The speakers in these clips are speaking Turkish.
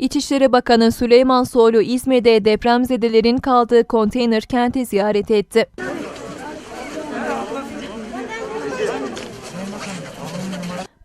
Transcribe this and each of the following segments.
İçişleri Bakanı Süleyman Soylu İzmir'de depremzedelerin kaldığı konteyner kenti ziyaret etti.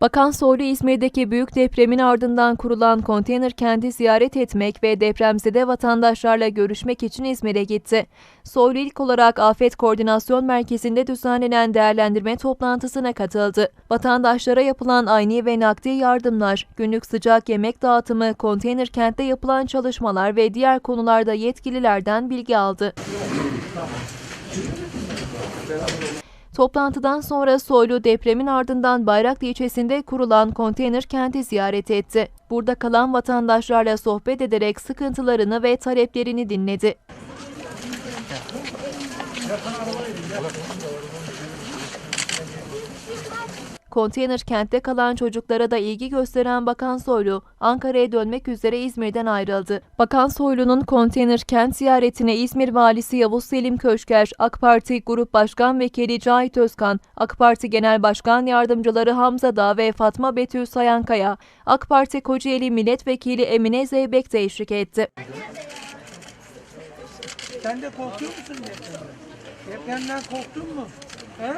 Bakan Soylu İzmir'deki büyük depremin ardından kurulan konteyner kenti ziyaret etmek ve depremzede vatandaşlarla görüşmek için İzmir'e gitti. Soylu ilk olarak Afet Koordinasyon Merkezi'nde düzenlenen değerlendirme toplantısına katıldı. Vatandaşlara yapılan ayni ve nakdi yardımlar, günlük sıcak yemek dağıtımı, konteyner kentte yapılan çalışmalar ve diğer konularda yetkililerden bilgi aldı. Toplantıdan sonra Soylu depremin ardından Bayraklı ilçesinde kurulan konteyner kenti ziyaret etti. Burada kalan vatandaşlarla sohbet ederek sıkıntılarını ve taleplerini dinledi. Konteyner kentte kalan çocuklara da ilgi gösteren Bakan Soylu, Ankara'ya dönmek üzere İzmir'den ayrıldı. Bakan Soylu'nun konteyner kent ziyaretine İzmir Valisi Yavuz Selim Köşker, AK Parti Grup Başkan Vekili Cahit Özkan, AK Parti Genel Başkan Yardımcıları Hamza Dağ ve Fatma Betül Sayankaya, AK Parti Kocaeli Milletvekili Emine Zeybek de eşlik etti. Sen de korkuyor musun depremden? Depremden korktun mu? He?